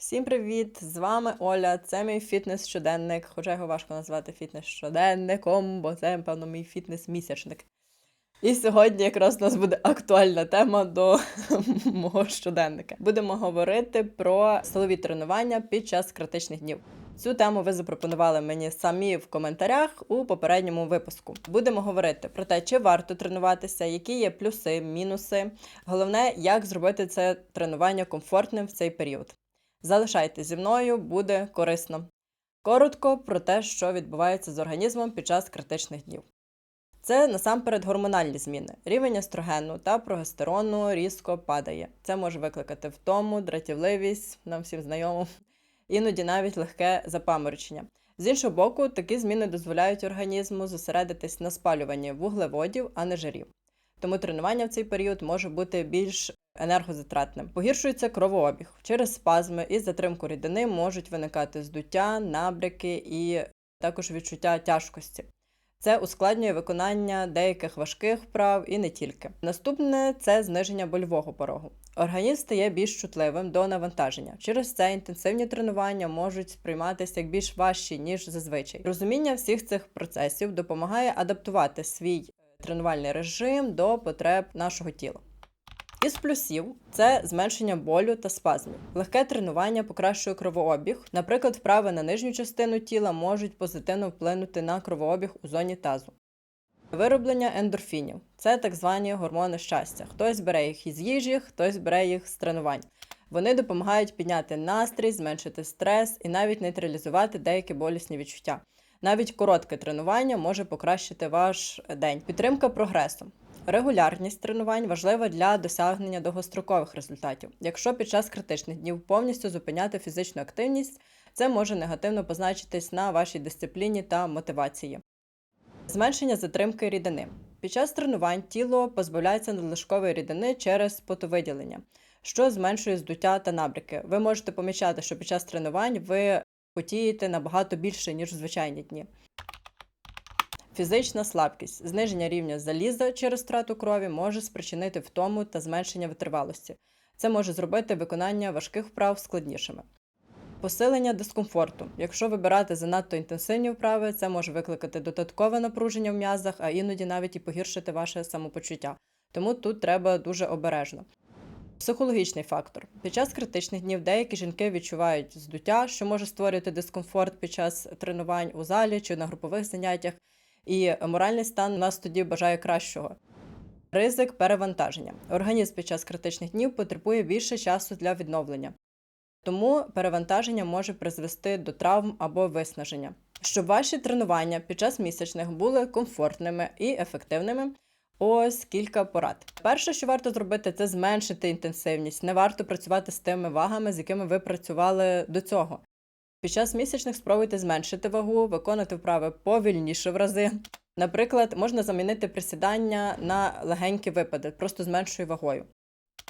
Всім привіт! З вами Оля. Це мій фітнес-щоденник. Хоча його важко назвати фітнес-щоденником, бо це, певно, мій фітнес-місячник. І сьогодні якраз у нас буде актуальна тема до мого щоденника. Будемо говорити про силові тренування під час критичних днів. Цю тему ви запропонували мені самі в коментарях у попередньому випуску. Будемо говорити про те, чи варто тренуватися, які є плюси, мінуси. Головне, як зробити це тренування комфортним в цей період. Залишайтесь зі мною, буде корисно. Коротко про те, що відбувається з організмом під час критичних днів. Це насамперед гормональні зміни. Рівень естрогену та прогестерону різко падає. Це може викликати втому, дратівливість, нам всім знайомо, іноді навіть легке запаморочення. З іншого боку, такі зміни дозволяють організму зосередитись на спалюванні вуглеводів, а не жирів. Тому тренування в цей період може бути більш енергозатратним. Погіршується кровообіг. Через спазми і затримку рідини можуть виникати здуття, набряки і також відчуття тяжкості. Це ускладнює виконання деяких важких вправ і не тільки. Наступне це зниження больового порогу. Організм стає більш чутливим до навантаження. Через це інтенсивні тренування можуть сприйматися як більш важчі, ніж зазвичай. Розуміння всіх цих процесів допомагає адаптувати свій тренувальний режим до потреб нашого тіла. Із плюсів це зменшення болю та спазмів. Легке тренування покращує кровообіг. Наприклад, вправи на нижню частину тіла можуть позитивно вплинути на кровообіг у зоні тазу. Вироблення ендорфінів це так звані гормони щастя. Хтось бере їх із їжі, хтось бере їх з тренувань. Вони допомагають підняти настрій, зменшити стрес і навіть нейтралізувати деякі болісні відчуття. Навіть коротке тренування може покращити ваш день. Підтримка прогресу. Регулярність тренувань важлива для досягнення довгострокових результатів. Якщо під час критичних днів повністю зупиняти фізичну активність, це може негативно позначитись на вашій дисципліні та мотивації. Зменшення затримки рідини. Під час тренувань тіло позбавляється надлишкової рідини через потовиділення, що зменшує здуття та набряки. Ви можете помічати, що під час тренувань ви потієте набагато більше, ніж у звичайні дні. Фізична слабкість, зниження рівня заліза через втрату крові може спричинити втому та зменшення витривалості. Це може зробити виконання важких вправ складнішими. Посилення дискомфорту. Якщо вибирати занадто інтенсивні вправи, це може викликати додаткове напруження в м'язах, а іноді навіть і погіршити ваше самопочуття. Тому тут треба дуже обережно. Психологічний фактор. Під час критичних днів деякі жінки відчувають здуття, що може створювати дискомфорт під час тренувань у залі чи на групових заняттях, і моральний стан нас тоді бажає кращого. Ризик перевантаження. Організм під час критичних днів потребує більше часу для відновлення, тому перевантаження може призвести до травм або виснаження. Щоб ваші тренування під час місячних були комфортними і ефективними. Ось кілька порад. Перше, що варто зробити, це зменшити інтенсивність. Не варто працювати з тими вагами, з якими ви працювали до цього. Під час місячних спробуйте зменшити вагу, виконати вправи повільніше в рази. Наприклад, можна замінити присідання на легенькі випади, просто з меншою вагою.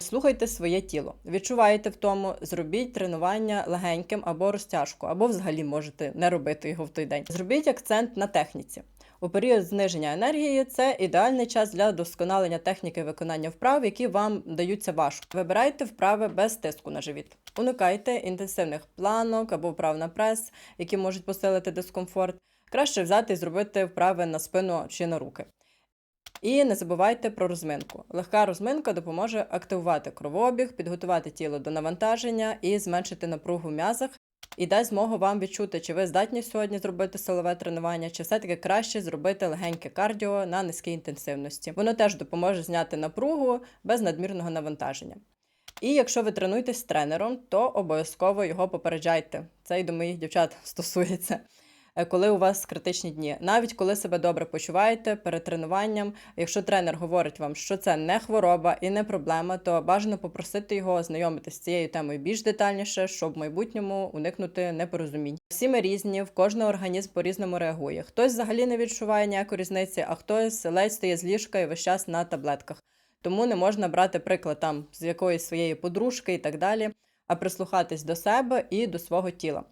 Слухайте своє тіло. Відчуваєте в тому, зробіть тренування легеньким або розтяжку, або взагалі можете не робити його в той день. Зробіть акцент на техніці. У період зниження енергії це ідеальний час для досконалення техніки виконання вправ, які вам даються важко. Вибирайте вправи без тиску на живіт. Уникайте інтенсивних планок або вправ на прес, які можуть посилити дискомфорт. Краще взяти і зробити вправи на спину чи на руки. І не забувайте про розминку. Легка розминка допоможе активувати кровообіг, підготувати тіло до навантаження і зменшити напругу в м'язах, і дасть змогу вам відчути, чи ви здатні сьогодні зробити силове тренування, чи все-таки краще зробити легеньке кардіо на низькій інтенсивності. Воно теж допоможе зняти напругу без надмірного навантаження. І якщо ви тренуєтесь з тренером, то обов'язково його попереджайте. Це й до моїх дівчат стосується. Е, Коли у вас критичні дні, навіть коли себе добре почуваєте перед тренуванням, якщо тренер говорить вам, що це не хвороба і не проблема, то бажано попросити його ознайомитися з цією темою більш детальніше, щоб в майбутньому уникнути непорозумінь. Всі ми різні, в кожного організм по-різному реагує. Хтось взагалі не відчуває ніякої різниці, а хтось ледь стає з ліжка і весь час на таблетках. Тому не можна брати приклад там з якоїсь своєї подружки і так далі, а прислухатись до себе і до свого тіла.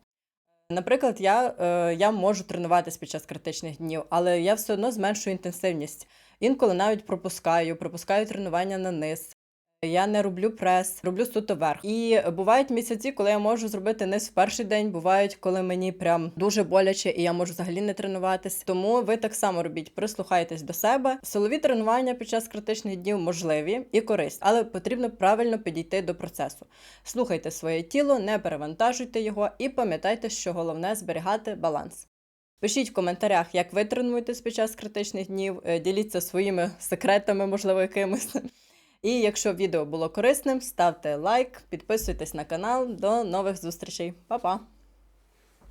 Наприклад, я, е, я можу тренуватись під час критичних днів, але я все одно зменшую інтенсивність. Інколи навіть пропускаю, пропускаю тренування на низ. Я не роблю прес, роблю суто верх. І бувають місяці, коли я можу зробити низ в перший день. Бувають, коли мені прям дуже боляче, і я можу взагалі не тренуватись. Тому ви так само робіть, прислухайтесь до себе. Силові тренування під час критичних днів можливі і корисні, але потрібно правильно підійти до процесу. Слухайте своє тіло, не перевантажуйте його і пам'ятайте, що головне зберігати баланс. Пишіть в коментарях, як ви тренуєтесь під час критичних днів, е, діліться своїми секретами, можливо, якимись. І якщо відео було корисним, ставте лайк, підписуйтесь на канал. До нових зустрічей. Па-па!